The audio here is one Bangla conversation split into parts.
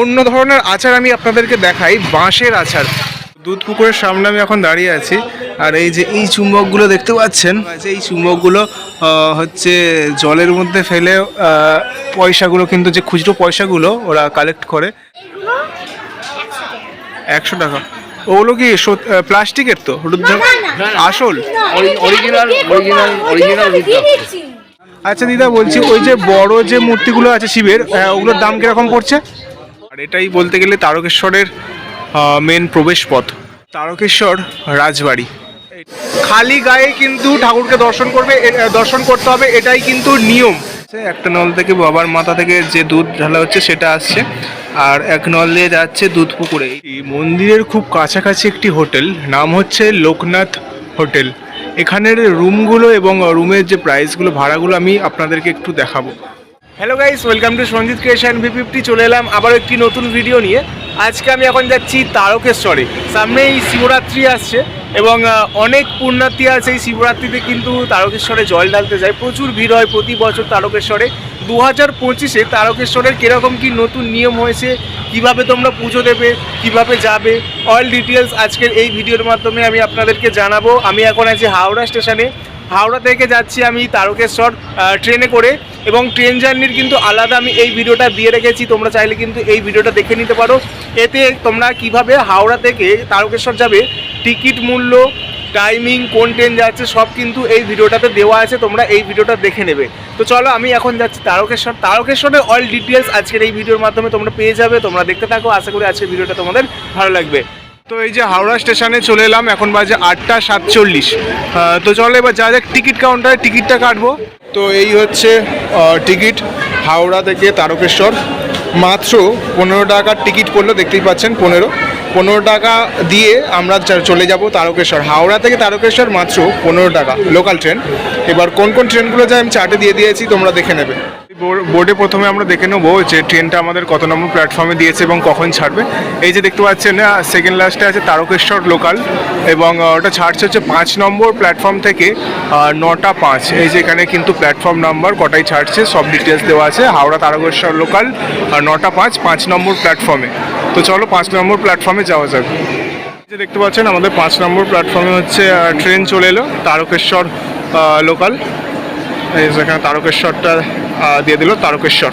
অন্য ধরনের আচার আমি আপনাদেরকে দেখাই বাঁশের আচার। দুধ পুকুরের সামনে আমি এখন দাঁড়িয়ে আছি আর এই যে এই চুম্বকগুলো দেখতে পাচ্ছেন যে এই চুম্বকগুলো হচ্ছে জলের মধ্যে ফেলে পয়সাগুলো কিন্তু যে খুচরো পয়সাগুলো ওরা কালেক্ট করে। একশো টাকা। ওগুলো কি প্লাস্টিকের তো? আসল? অরিজিনাল অরিজিনাল অরিজিনাল আচ্ছা দিদা বলছি ওই যে বড় যে মূর্তিগুলো আছে শিবের ওগুলোর দাম কীরকম পড়ছে? আর এটাই বলতে গেলে তারকেশ্বরের মেন প্রবেশ পথ তারকেশ্বর রাজবাড়ি। খালি গায়ে কিন্তু ঠাকুরকে দর্শন করবে দর্শন করতে হবে, এটাই কিন্তু নিয়ম। একটা নল থেকে বাবার মাথা থেকে যে দুধ ঢালা হচ্ছে, সেটা আসছে। আর এক নল দিয়ে যাচ্ছে দুধ পুকুরে। এই মন্দিরের খুব কাছাকাছি একটি হোটেল, নাম হচ্ছে লোকনাথ হোটেল। এখানের রুমগুলো এবং রুমের যে প্রাইসগুলো ভাড়াগুলো আমি আপনাদেরকে একটু দেখাবো। Hello guys welcome to Sanjit creation V fifty চলে এলাম আবার একটি নতুন ভিডিও নিয়ে। আজকে আমি এখন যাচ্ছি তারকেশ্বরে। সামনে এই শিবরাত্রি আসছে এবং অনেক পুণ্যার্থী আছে। এই শিবরাত্রিতে কিন্তু তারকেশ্বরে জল ঢালতে যায়। প্রচুর ভিড় হয় প্রতি বছর তারকেশ্বরে। দু হাজার পঁচিশে তারকেশ্বরের কীরকম কি নতুন নিয়ম হয়েছে, কীভাবে তোমরা পুজো দেবে, কীভাবে যাবে অল ডিটেলস আজকের এই ভিডিওর মাধ্যমে আমি আপনাদেরকে জানাব। আমি এখন আছি হাওড়া স্টেশনে। হাওড়া থেকে যাচ্ছি আমি তারকেশ্বর ট্রেনে করে। এবং ট্রেন জার্নির কিন্তু আলাদা আমি এই ভিডিওটা দিয়ে রেখেছি। তোমরা চাইলে কিন্তু এই ভিডিওটা দেখে নিতে পারো। এতে তোমরা কীভাবে হাওড়া থেকে তারকেশ্বর যাবে, টিকিট মূল্য টাইমিং কোন ট্রেন যাচ্ছে, সব কিন্তু এই ভিডিওটাতে দেওয়া আছে। তোমরা এই ভিডিওটা দেখে নেবে। তো চলো, আমি এখন যাচ্ছি তারকেশ্বর। তারকেশ্বরের অল ডিটেলস আজকের এই ভিডিওর মাধ্যমে তোমরা পেয়ে যাবে। তোমরা দেখতে থাকো। আশা করি আজকের ভিডিওটা তোমাদের ভালো লাগবে। তো এই যে হাওড়া স্টেশনে চলে এলাম। এখন বাজে আটটা সাতচল্লিশ। তো চলো, এবার যা যাক, টিকিট কাউন্টারে টিকিটটা কাটবো। তো এই হচ্ছে টিকিট হাওড়া থেকে তারকেশ্বর। মাত্র পনেরো টাকার টিকিট পড়ল, দেখতেই পাচ্ছেন, পনেরো। পনেরো টাকা দিয়ে আমরা চলে যাব তারকেশ্বর। হাওড়া থেকে তারকেশ্বর মাত্র পনেরো টাকা লোকাল ট্রেন এবার কোন কোন ট্রেনগুলো যায় আমি চার্টে দিয়ে দিয়েছি, তোমরা দেখে নেবে। বোর্ডে প্রথমে আমরা দেখে নেব যে ট্রেনটা আমাদের কত নম্বর প্ল্যাটফর্মে দিয়েছে এবং কখন ছাড়বে। এই যে দেখতে পাচ্ছেন সেকেন্ড লাস্টে আছে তারকেশ্বর লোকাল এবং ওটা ছাড়ছে হচ্ছে পাঁচ নম্বর প্ল্যাটফর্ম থেকে নটা পাঁচ। এই যে এখানে কিন্তু প্ল্যাটফর্ম নাম্বার কটাই ছাড়ছে, সব ডিটেলস দেওয়া আছে। হাওড়া তারকেশ্বর লোকাল আর নটা পাঁচ পাঁচ নম্বর প্ল্যাটফর্মে তো চলো পাঁচ নম্বর প্ল্যাটফর্মে যাওয়া যাক। যে দেখতে পাচ্ছেন, আমাদের পাঁচ নম্বর প্ল্যাটফর্মে হচ্ছে ট্রেন চলে এলো, তারকেশ্বর লোকাল এখানে তারকেশ্বরটা দিয়ে দিল তারকেশ্বর।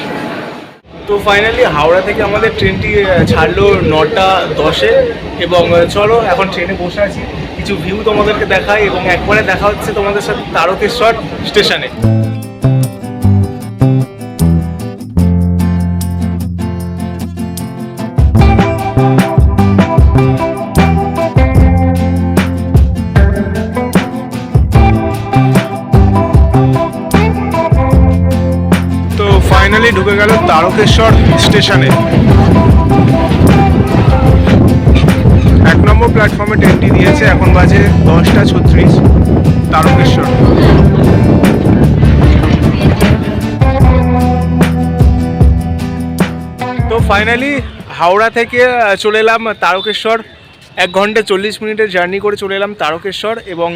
তো ফাইনালি হাওড়া থেকে আমাদের ট্রেনটি ছাড়লো নটা দশে এবং চলো, এখন ট্রেনে বসে আছি। কিছু ভিউ তোমাদেরকে দেখাই এবং একবারে দেখা হচ্ছে তোমাদের সাথে তারকেশ্বর স্টেশনে। তারকেশ্বর স্টেশনে। এক নম্বর প্ল্যাটফর্মে ট্রেনটি দিয়েছে, এখন বাজে দশটা ছত্রিশ, তারকেশ্বর। তো ফাইনালি হাওড়া থেকে চলে এলাম তারকেশ্বর। এক ঘণ্টা চল্লিশ মিনিটের জার্নি করে চলে এলাম তারকেশ্বর এবং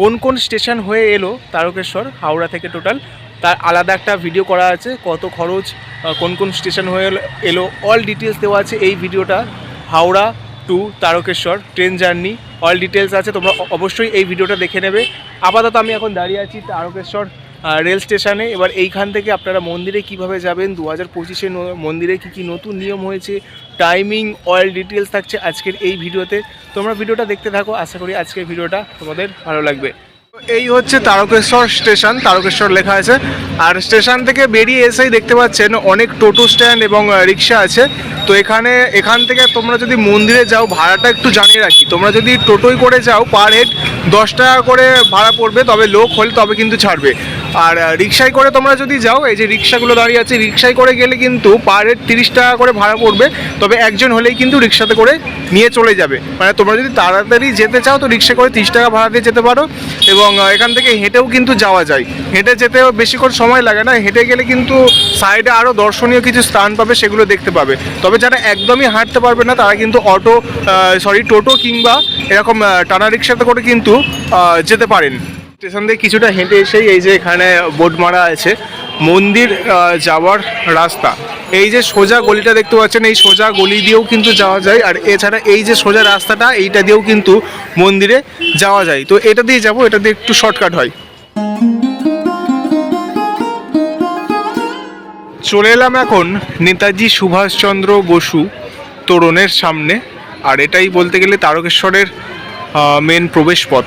কোন কোন স্টেশন হয়ে এলো তারকেশ্বর, হাওড়া থেকে টোটাল তার আলাদা একটা ভিডিও করা আছে, কত খরচ কোন কোন স্টেশন হয়ে এলো- অল ডিটেলস দেওয়া আছে এই ভিডিওটা Howrah to Tarakeswar train journey all details আছে, তোমরা অবশ্যই এই ভিডিওটা দেখে নেবে। আপাতত আমি এখন দাঁড়িয়ে আছি তারকেশ্বর রেল স্টেশনে এবার এইখান থেকে আপনারা মন্দিরে কীভাবে যাবেন? দু হাজার পঁচিশে মন্দিরে কী কী নতুন নিয়ম হয়েছে? টাইমিং অয়েল ডিটেলস থাকছে আজকের এই ভিডিওতে তোমরা ভিডিওটা দেখতে থাকো। আশা করি আজকের ভিডিওটা তোমাদের ভালো লাগবে। এই হচ্ছে তারকেশ্বর স্টেশন, তারকেশ্বর লেখা আছে। আর স্টেশন থেকে বেরিয়ে এসেই দেখতে পাচ্ছেন অনেক টোটো স্ট্যান্ড এবং রিক্সা আছে। তো এখানে, এখান থেকে তোমরা যদি মন্দিরে যাও, ভাড়াটা একটু জানিয়ে রাখি। তোমরা যদি টোটোই করে যাও পার হেড দশ টাকা করে ভাড়া পড়বে, তবে লোক হলে তবে কিন্তু ছাড়বে। আর রিক্সায় করে তোমরা যদি যাও, এই যে রিক্সাগুলো দাঁড়িয়ে আছে, রিক্সায় করে গেলে কিন্তু পার হেড তিরিশ টাকা করে ভাড়া পড়বে। তবে একজন হলেই কিন্তু রিক্সাতে করে নিয়ে চলে যাবে। মানে তোমরা যদি তাড়াতাড়ি যেতে চাও, তো রিক্সা করে তিরিশ টাকা ভাড়া দিয়ে যেতে পারো। এবং আহ, এখান থেকে হেঁটেও কিন্তু যাওয়া যায়। হেঁটে যেতেও বেশিক্ষণ সময় লাগে না। হেঁটে গেলে কিন্তু সাইডে আরও দর্শনীয় কিছু স্থান পাবে সেগুলো দেখতে পাবে। তবে যারা একদমই হাঁটতে পারবে না তারা কিন্তু অটো সরি টোটো কিংবা এরকম টানা রিক্সাতে করে কিন্তু যেতে পারেন। স্টেশন থেকে কিছুটা হেঁটে এসেই এই যে এখানে বোর্ড মারা আছে। মন্দির যাওয়ার রাস্তা। এই যে সোজা গলিটা দেখতে পাচ্ছেন, এই সোজা গলি দিয়েও কিন্তু যাওয়া যায়। আর এছাড়া এই যে সোজা রাস্তাটা, এইটা দিয়েও কিন্তু মন্দিরে যাওয়া যায়। তো এটা দিয়ে যাব, এটা দিয়ে একটু শর্টকাট হয়। চলে এলাম এখন নেতাজি সুভাষচন্দ্র বসু তোরণের সামনে। আর এটাই বলতে গেলে তারকেশ্বরের মেন প্রবেশ পথ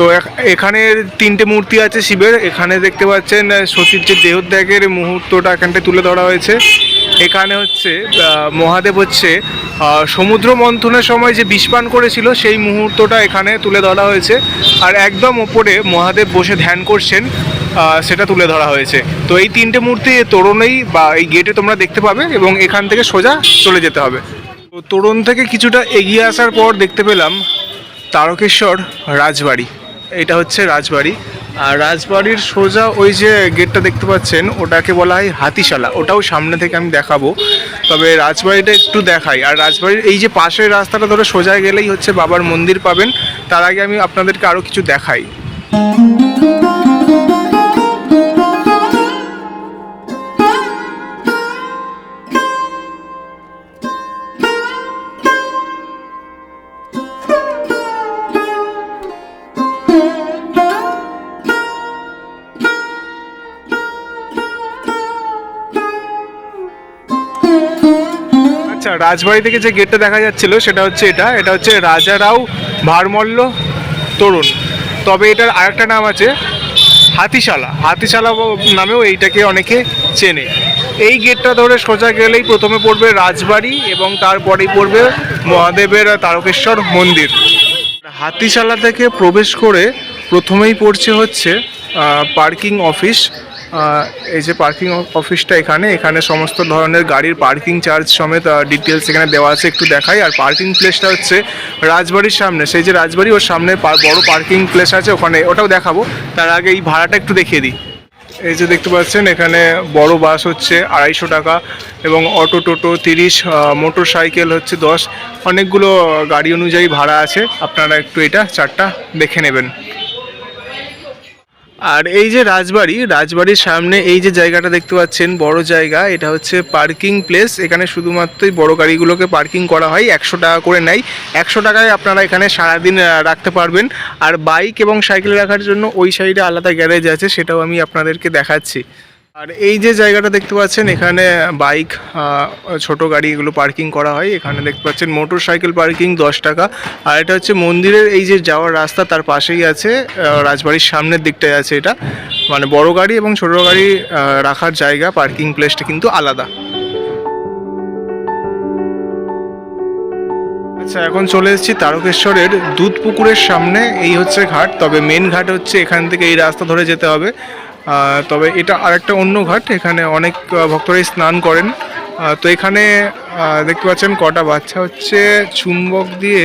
তো এখ- এখানে তিনটে মূর্তি আছে শিবের। এখানে দেখতে পাচ্ছেন সতীর যে দেহত্যাগের মুহূর্তটা এখানটায় তুলে ধরা হয়েছে। এখানে হচ্ছে মহাদেব হচ্ছে সমুদ্র মন্থনের সময় যে বিষপান করেছিল, সেই মুহূর্তটা এখানে তুলে ধরা হয়েছে। আর একদম ওপরে মহাদেব বসে ধ্যান করছেন সেটা তুলে ধরা হয়েছে। তো এই তিনটে মূর্তি তোরণেই বা এই গেটে তোমরা দেখতে পাবে এবং এখান থেকে সোজা চলে যেতে হবে। তো তোরণ থেকে কিছুটা এগিয়ে আসার পর দেখতে পেলাম তারকেশ্বর রাজবাড়ি। এটা হচ্ছে রাজবাড়ি। আর রাজবাড়ির সোজা ওই যে গেটটা দেখতে পাচ্ছেন, ওটাকে বলা হয় হাতিশালা। ওটাও সামনে থেকে আমি দেখাবো। তবে রাজবাড়িটা একটু দেখাই। আর রাজবাড়ির এই যে পাশের রাস্তাটা ধরে সোজা গেলেই হচ্ছে বাবার মন্দির পাবেন। তার আগে আমি আপনাদেরকে আরও কিছু দেখাই। রাজবাড়ি থেকে যে গেটটা দেখা যাচ্ছিল, সেটা হচ্ছে এটা। এটা হচ্ছে রাজারাও ভারমল্ল তরুণ। তবে এটার আরেকটা নাম আছে হাতিশালা। হাতিশালা নামেও এইটাকে অনেকে চেনে। এই গেটটা ধরে সোজা গেলেই প্রথমে পড়বে রাজবাড়ি এবং তারপরেই পড়বে মহাদেবের তারকেশ্বর মন্দির। হাতিশালা থেকে প্রবেশ করে প্রথমেই পড়ছে হচ্ছে পার্কিং অফিস এই যে পার্কিং অফিসটা এখানে এখানে সমস্ত ধরনের গাড়ির পার্কিং চার্জ সমেত ডিটেলস এখানে দেওয়া আছে, একটু দেখাই। আর পার্কিং প্লেসটা হচ্ছে রাজবাড়ির সামনে। সেই যে রাজবাড়ি, ওর সামনে বড় পার্কিং প্লেস আছে, ওখানে ওটাও দেখাবো। তার আগে এই ভাড়াটা একটু দেখিয়ে দিই। এই যে দেখতে পাচ্ছেন, এখানে বড় বাস হচ্ছে আড়াইশো টাকা এবং অটো, টোটো তিরিশ মোটর সাইকেল হচ্ছে দশ। অনেকগুলো গাড়ি অনুযায়ী ভাড়া আছে। আপনারা একটু এটা চারটা দেখে নেবেন। আর এই যে রাজবাড়ি, রাজবাড়ির সামনে এই যে জায়গাটা দেখতে পাচ্ছেন, বড় জায়গা, এটা হচ্ছে পার্কিং প্লেস। এখানে শুধুমাত্রই বড় গাড়িগুলোকে পার্কিং করা হয়, একশো টাকা করে নেয়। একশো টাকায় আপনারা এখানে সারাদিন রাখতে পারবেন। আর বাইক এবং সাইকেল রাখার জন্য ওই সাইডে আলাদা গ্যারেজ আছে, সেটাও আমি আপনাদেরকে দেখাচ্ছি। আর এই যে জায়গাটা দেখতে পাচ্ছেন, এখানে বাইক ছোট গাড়ি এগুলো পার্কিং করা হয়। এখানে দেখতে পাচ্ছেন মোটর সাইকেল পার্কিং দশ টাকা। আর এটা হচ্ছে মন্দিরের এই যে যাওয়ার রাস্তা, তার পাশেই আছে রাজবাড়ির সামনের দিকটায় আছে এটা। মানে বড় গাড়ি এবং ছোট গাড়ি রাখার জায়গা, পার্কিং প্লেসটা কিন্তু আলাদা। আচ্ছা এখন চলে এসেছি তারকেশ্বরের দুধ পুকুরের সামনে। এই হচ্ছে ঘাট, তবে মেন ঘাট হচ্ছে এখান থেকে এই রাস্তা ধরে যেতে হবে। তবে এটা আরেকটা অন্য ঘাট, এখানে অনেক ভক্তরাই স্নান করেন। তো এখানে দেখতে পাচ্ছেন কটা বাচ্চা হচ্ছে চুম্বক দিয়ে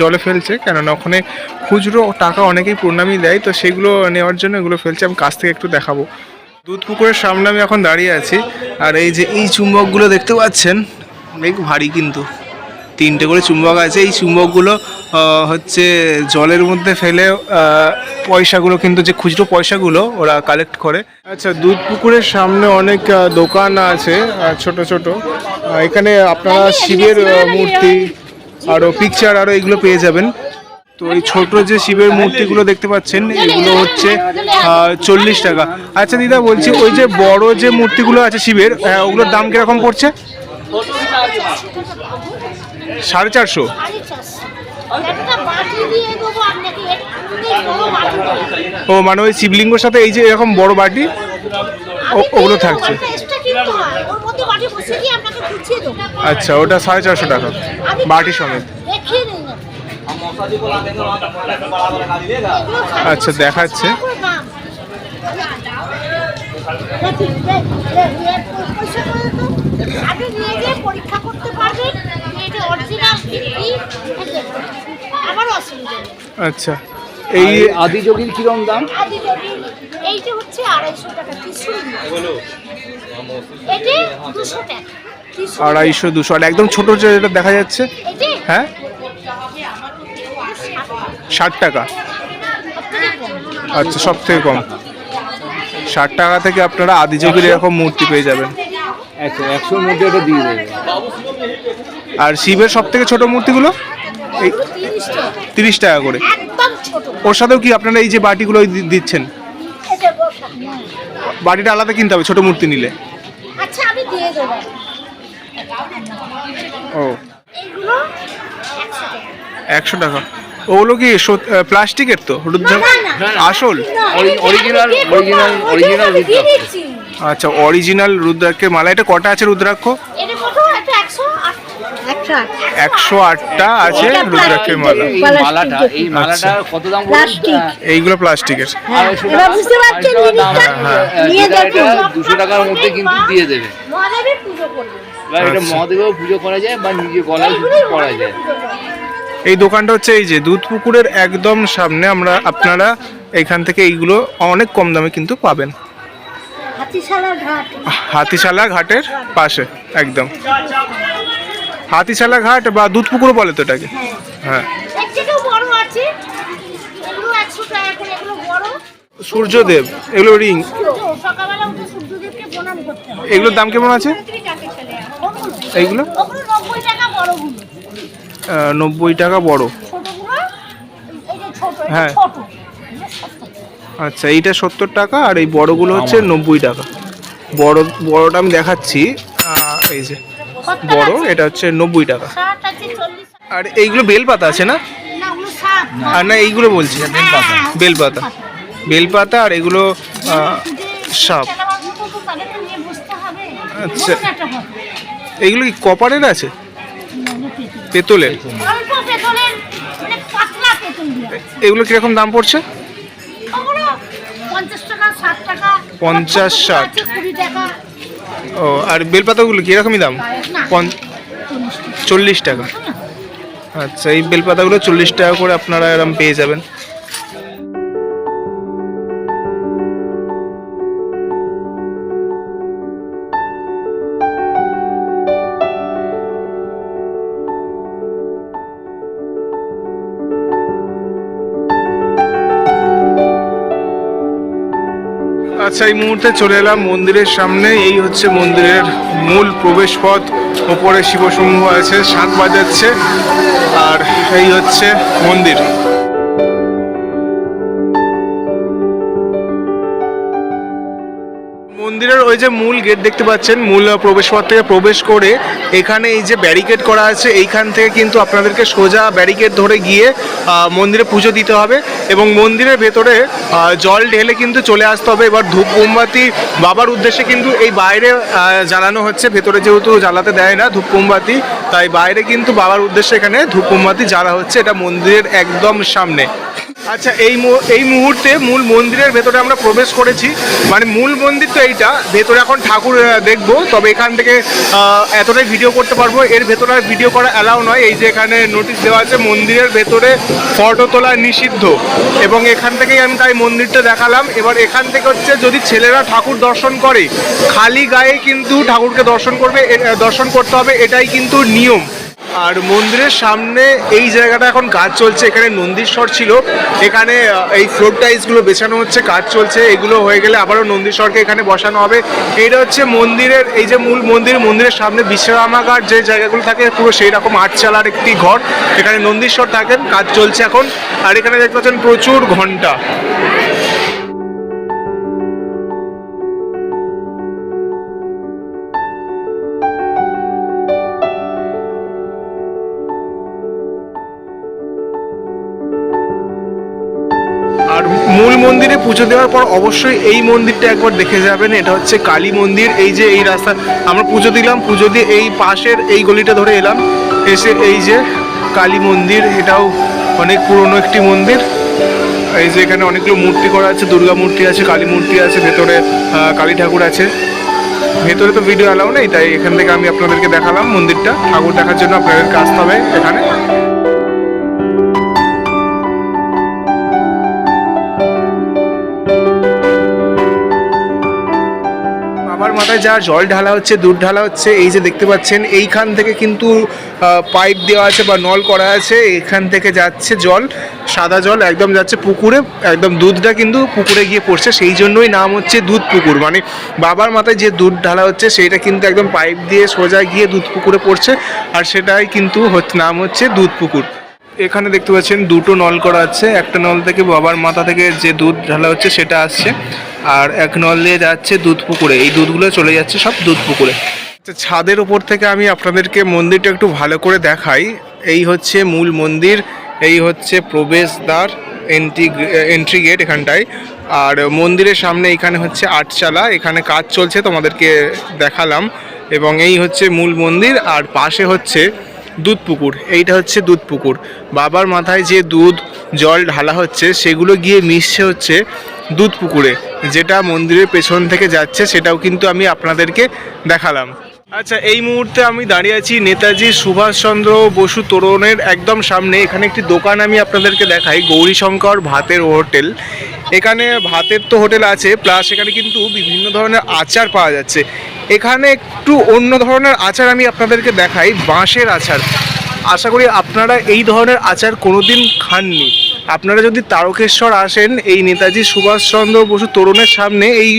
জলে ফেলছে, কেননা ওখানে খুচরো টাকা অনেকেই প্রণামী দেয়, তো সেগুলো নেওয়ার জন্য এগুলো ফেলছে। আমি কাছ থেকে একটু দেখাবো। দুধ পুকুরের সামনে আমি এখন দাঁড়িয়ে আছি, আর এই যে এই চুম্বকগুলো দেখতে পাচ্ছেন অনেক ভারী কিন্তু। তিনটে করে চুম্বক আছে। এই চুম্বকগুলো হচ্ছে জলের মধ্যে ফেলে পয়সাগুলো কিন্তু যে খুচরো পয়সাগুলো ওরা কালেক্ট করে। আচ্ছা দুধ পুকুরের সামনে অনেক দোকান আছে ছোট ছোট। এখানে আপনারা শিবের মূর্তি আরও পিকচার আরও এগুলো পেয়ে যাবেন। তো এই ছোট যে শিবের মূর্তিগুলো দেখতে পাচ্ছেন এগুলো হচ্ছে চল্লিশ টাকা। আচ্ছা দিদা বলছি ওই যে বড় যে মূর্তিগুলো আছে শিবের ওগুলোর দাম কীরকম পড়ছে? সাড়ে চারশো। ও মানে ওই শিবলিঙ্গর সাথে এই যে এরকম বড় বাটি ও- ওগুলো থাকছে হয়। আচ্ছা ওটা সাড়ে চারশো টাকা বাটি সমেত আচ্ছা, দেখাচ্ছে। টাকা অসুবিধা আচ্ছা। এই আদি যোগীর কিরম দাম? আদি যদি এইটা হচ্ছে আড়াইশো টাকা এটি দুশো টাকা। আড়াইশো দুশো আর একদম ছোট যেটা দেখা যাচ্ছে। হ্যাঁ? ষাট টাকা। আচ্ছা সব থেকে কম। ষাট টাকা থেকে আপনারা আদিযোগীর এরকম মূর্তি পেয়ে যাবেন। একশো একশোর মধ্যে ওটা দিয়ে দেবে আর শিবের সব থেকে ছোট মূর্তিগুলো? এই তিরিশ টাকা করে। ওর সাথেও কি আপনারা এই যে বাটিগুলো দিচ্ছেন? বাটিটা আলাদা কিনতে হবে ছোট মূর্তি নিলে। আচ্ছা আমি দিয়ে দেবো। ও। একশো টাকা। ওগুলো কি সত- প্লাস্টিকের তো। আসল? রুদ্রাক্ষ। দিচ্ছি। আচ্ছা অরিজিনাল রুদ্রাক্ষের মালা। এটা কটা আছে রুদ্রাক্ষ এটা কত এটা একশো আট একশো আটটা আছে রুদ্রাক্ষের মালা। এই মালাটা এই মালাটা কত দাম এইগুলো প্লাস্টিকের? হ্যাঁ, দেখুন। দুশো টাকার মধ্যে কিন্তু দিয়ে দেবে। মহাদেবের পুজো করবে এবার এটা আচ্ছা। মহাদেবেও পুজো করা যায় বা নিজে গলায় করা যায়। এই দোকানটা হচ্ছে এই যে দুধ পুকুরের একদম সামনে। আমরা আপনারা এখান থেকে এইগুলো অনেক কম দামে কিন্তু পাবেন। হাতিশালা ঘাটের পাশে একদম। হাতিশালা ঘাট বা দুধ পুকুরও বলে তো এটাকে? হ্যাঁ। বড় সূর্যদেব এগুলো রিং। সূর্য, সকালবেলা উঠে সূর্যদেবকে প্রণাম করতে হয় এগুলোর দাম কেমন আছে? এইগুলো? নব্বই টাকা বড় ছোটগুলো এই যে ছোট এটা হ্যাঁ। আচ্ছা এইটা সত্তর টাকা আর এই বড়গুলো হচ্ছে নব্বই টাকা। বড় বড়টা আমি দেখাচ্ছি। এই যে। বড় এটা হচ্ছে নব্বই টাকা। আর এইগুলো বেলপাতা আছে না? আর না এইগুলো বলছি বেলপাতা। বেলপাতা। বেলপাতা। আর এগুলো সাপ। আচ্ছা। এইগুলো কি কপারের আছে? পেতলের মানে এগুলো কীরকম দাম পড়ছে? পঞ্চাশ ষাট ও আর বেলপাতাগুলো কিরকমই দাম? পঞ্চ- চল্লিশ টাকা। আচ্ছা এই বেলপাতাগুলো চল্লিশ টাকা করে আপনারা এরম পেয়ে যাবেন। আচ্ছা এই মুহূর্তে চলে এলাম মন্দিরের সামনে। এই হচ্ছে মন্দিরের মূল প্রবেশ পথ ওপরে শিবসমূহ আছে শাঁখ বাজাচ্ছে, আর এই হচ্ছে মন্দির। মন্দিরের ওই যে মূল গেট দেখতে পাচ্ছেন, মূল প্রবেশ পথ থেকে প্রবেশ করে এখানে এই যে ব্যারিকেড করা আছে, এইখান থেকে কিন্তু আপনাদেরকে সোজা ব্যারিকেড ধরে গিয়ে মন্দিরে পুজো দিতে হবে। এবং মন্দিরের ভেতরে জল ঢেলে কিন্তু চলে আসতে হবে। এবার ধূপ মোমবাতি বাবার উদ্দেশ্যে কিন্তু এই বাইরে জ্বালানো হচ্ছে। ভেতরে যেহেতু জ্বালাতে দেয় না ধূপ মোমবাতি, তাই বাইরে কিন্তু বাবার উদ্দেশ্যে এখানে ধূপ মোমবাতি জ্বালা হচ্ছে। এটা মন্দিরের একদম সামনে। আচ্ছা এই এই মুহূর্তে মূল মন্দিরের ভেতরে আমরা প্রবেশ করেছি। মানে মূল মন্দির তো এইটা, ভেতরে এখন ঠাকুর দেখব, তবে এখান থেকে এতটাই ভিডিও করতে পারব। এর ভেতরে ভিডিও করা অ্যালাউ নয়। এই যে এখানে নোটিশ দেওয়া আছে, মন্দিরের ভেতরে ফটো তোলা নিষিদ্ধ। এবং এখান থেকেই আমি তাই মন্দিরটা দেখালাম। এবার এখান থেকে হচ্ছে, যদি ছেলেরা ঠাকুর দর্শন করে, খালি গায়ে কিন্তু ঠাকুরকে দর্শন করবে দর্শন করতে হবে, এটাই কিন্তু নিয়ম। আর মন্দিরের সামনে এই জায়গাটা এখন কাজ চলছে। এখানে নন্দীশ্বর ছিল। এখানে এই ফ্লোর টাইলসগুলো বেছানো হচ্ছে, কাজ চলছে। এগুলো হয়ে গেলে আবারও নন্দীশ্বরকে এখানে বসানো হবে। এটা হচ্ছে মন্দিরের, এই যে মূল মন্দির, মন্দিরের সামনে বিশ্রামাগার যে জায়গাগুলো থাকে, পুরো সেই রকম আটচালার একটি ঘর। এখানে নন্দীশ্বর থাকেন, কাজ চলছে এখন। আর এখানে দেখতে পাচ্ছেন প্রচুর ঘণ্টা। পুজো দেওয়ার পর অবশ্যই এই মন্দিরটা একবার দেখে যাবেন। এটা হচ্ছে কালী মন্দির। এই যে এই রাস্তা, আমরা পুজো দিলাম। পুজো দিয়ে এই পাশের এই গলিটা ধরে এলাম। এসে এই যে কালী মন্দির, এটাও অনেক পুরনো একটি মন্দির। এই যে এখানে অনেকগুলো মূর্তি করা আছে, দুর্গা মূর্তি আছে, কালী মূর্তি আছে, ভেতরে কালী ঠাকুর আছে। ভেতরে তো ভিডিও অ্যালাউ নেই, তাই এখান থেকে আমি আপনাদেরকে দেখালাম মন্দিরটা। ঠাকুর দেখার জন্য আপনাদেরকে আসতে হবে এখানে। মাথায় যা জল ঢালা হচ্ছে, দুধ ঢালা হচ্ছে, এই যে দেখতে পাচ্ছেন, এইখান থেকে কিন্তু পাইপ দেওয়া আছে বা নল করা আছে, এখান থেকে যাচ্ছে জল, সাদা জল একদম যাচ্ছে পুকুরে, একদম দুধটা কিন্তু পুকুরে গিয়ে পড়ছে, সেই জন্যই নাম হচ্ছে দুধ পুকুর। মানে বাবার মাথায় যে দুধ ঢালা হচ্ছে, সেইটা কিন্তু একদম পাইপ দিয়ে সোজা গিয়ে দুধ পুকুরে পড়ছে, আর সেটাই কিন্তু নাম হচ্ছে দুধ পুকুর। এখানে দেখতে পাচ্ছেন, দুটো নল করা আছে, একটা নল থেকে বাবার মাথা থেকে যে দুধ ঢালা হচ্ছে, সেটা আসছে। আর এক নল দিয়ে যাচ্ছে দুধ পুকুরে। এই দুধগুলো চলে যাচ্ছে সব দুধ পুকুরে। ছাদের উপর থেকে আমি আপনাদেরকে মন্দিরটা একটু ভালো করে দেখাই। এই হচ্ছে মূল মন্দির, এই হচ্ছে প্রবেশদ্বার এন্ট্রি এন্ট্রি গেট এখানটায়। আর মন্দিরের সামনে এখানে হচ্ছে আটচালা, এখানে কাজ চলছে, তোমাদেরকে দেখালাম। এবং এই হচ্ছে মূল মন্দির, আর পাশে হচ্ছে দুধ পুকুর। এইটা হচ্ছে দুধ পুকুর। বাবার মাথায় যে দুধ, জল ঢালা হচ্ছে, সেগুলো গিয়ে মিশছে হচ্ছে দুধ পুকুরে। যেটা মন্দিরের পেছন থেকে যাচ্ছে, সেটাও কিন্তু আমি আপনাদেরকে দেখালাম। আচ্ছা এই মুহূর্তে আমি দাঁড়িয়ে আছি নেতাজি সুভাষচন্দ্র বসু তোরণের একদম সামনে। এখানে একটি দোকান আমি আপনাদেরকে দেখাই, গৌরীশঙ্কর ভাতের হোটেল। এখানে ভাতের তো হোটেল আছে, প্লাস এখানে কিন্তু বিভিন্ন ধরনের আচার পাওয়া যাচ্ছে। এখানে একটু অন্য ধরনের আচার আমি আপনাদেরকে দেখাই, বাঁশের আচার। আশা করি আপনারা এই ধরনের আচার কোনোদিন খাননি। আপনারা যদি তারকেশ্বর আসেন, এই নেতাজি সুভাষচন্দ্র বসু তরুণের সামনে এই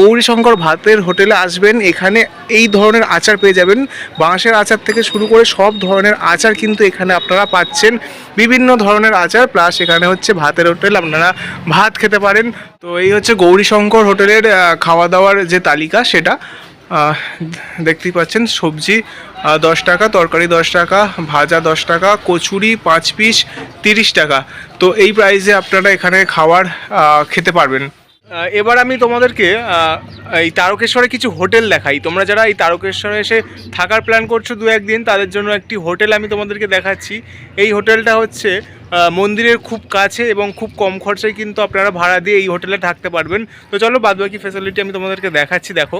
গৌরীশঙ্কর ভাতের হোটেলে আসবেন। এখানে এই ধরনের আচার পেয়ে যাবেন। বাঁশের আচার থেকে শুরু করে সব ধরনের আচার কিন্তু এখানে আপনারা পাচ্ছেন। বিভিন্ন ধরনের আচার, প্লাস এখানে হচ্ছে ভাতের হোটেল, আপনারা ভাত খেতে পারেন। তো এই হচ্ছে গৌরীশঙ্কর হোটেলের খাওয়া দাওয়ার যে তালিকা, সেটা দেখতেই পাচ্ছেন সবজি দশ টাকা তরকারি দশ টাকা ভাজা দশ টাকা কচুরি পাঁচ পিস তিরিশ টাকা। তো এই প্রাইসে আপনারা এখানে আহ, খেতে পারবেন। এবার আমি তোমাদেরকে এই তারকেশ্বরে কিছু হোটেল দেখাই। তোমরা যারা এই তারকেশ্বরে এসে থাকার প্ল্যান করছ দু একদিন তাদের জন্য একটি হোটেল আমি তোমাদেরকে দেখাচ্ছি। এই হোটেলটা হচ্ছে মন্দিরের খুব কাছে এবং খুব কম খরচায় কিন্তু আপনারা ভাড়া দিয়ে এই হোটেলে থাকতে পারবেন। তো চলো বাদবাকি ফেসিলিটি আমি তোমাদেরকে দেখাচ্ছি দেখো।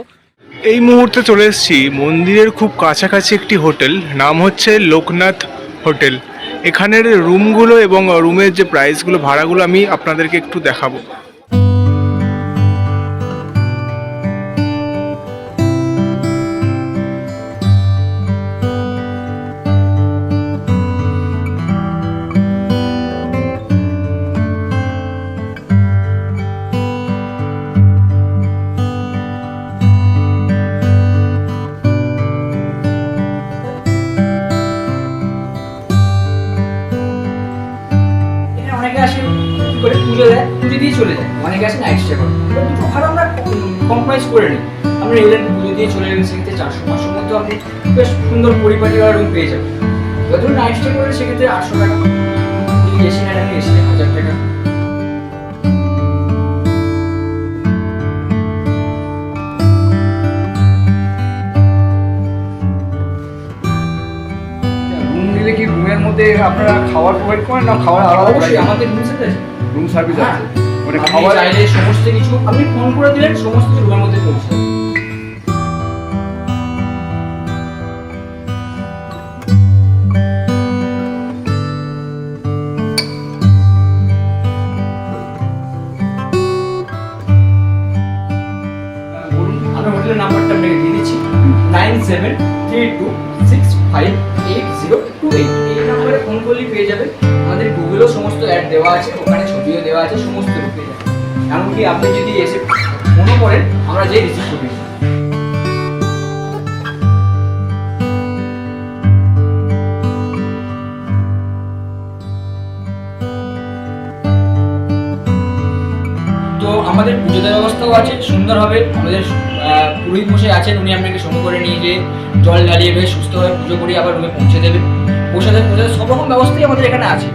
এই মুহূর্তে চলে এসেছি মন্দিরের খুব কাছাকাছি একটি হোটেল। নাম হচ্ছে লোকনাথ হোটেল। এখানের রুমগুলো এবং রুমের যে প্রাইসগুলো ভাড়াগুলো আমি আপনাদেরকে একটু দেখাবো। আটশো টাকা। এসি এসি হাজার টাকা। কি রুমের মধ্যে আপনারা খাবার প্রোভাইড করেন না খাবার আলাদা করে অবশ্যই আমাদের রুম আছে। রুম সার্ভিস আছে। মানে খাবার চাইলে সমস্ত কিছু আপনি ফোন করে দিলেন সমস্ত কিছু রুমের মধ্যে পৌঁছে নাম্বারে ফোন করলেই পেয়ে যাবে। আমাদের সমস্ত অ্যাড দেওয়া আছে ওখানে ছবিও দেওয়া আছে সমস্ত পেয়ে যাবে। এমনকি আপনি যদি এসে করেন আমরা রিসিভ করি তো আমাদের পুজো দেওয়ার ব্যবস্থাও আছে সুন্দরভাবে আমাদের আহ, পুরোহিত মশাই আছেন উনি আপনাকে সঙ্গে করে নিয়ে গিয়ে জল ঢালিয়ে বেশ সুস্থভাবে পুজো করি আবার রুমে পৌঁছে দেবে। প্রসাদের প্রসাদের সব রকম ব্যবস্থাই আমাদের এখানে আছে।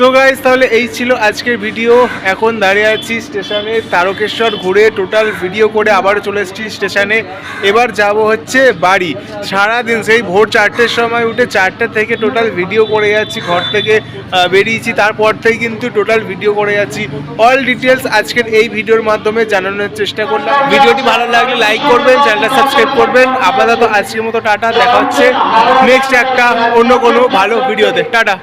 সো গাইজ তাহলে এই ছিল আজকের ভিডিও এখন দাঁড়িয়ে আছি স্টেশনে, তারকেশ্বর ঘুরে টোটাল ভিডিও করে আবার চলে এসেছি স্টেশনে। এবার যাব হচ্ছে বাড়ি। সারাদিন সেই ভোর চারটের সময় উঠে চারটে থেকে টোটাল ভিডিও করে যাচ্ছি, ঘর থেকে বেরিয়েছি। তারপর থেকে কিন্তু টোটাল ভিডিও করে যাচ্ছি। অল ডিটেলস আজকের এই ভিডিওর মাধ্যমে জানানোর চেষ্টা করলাম। ভিডিওটি ভালো লাগলে লাইক করবেন চ্যানেলটা সাবস্ক্রাইব করবেন। আপাতত আজকের মতো টাটা, দেখা হচ্ছে নেক্সট একটা অন্য কোনো ভালো ভিডিওতে টাটা।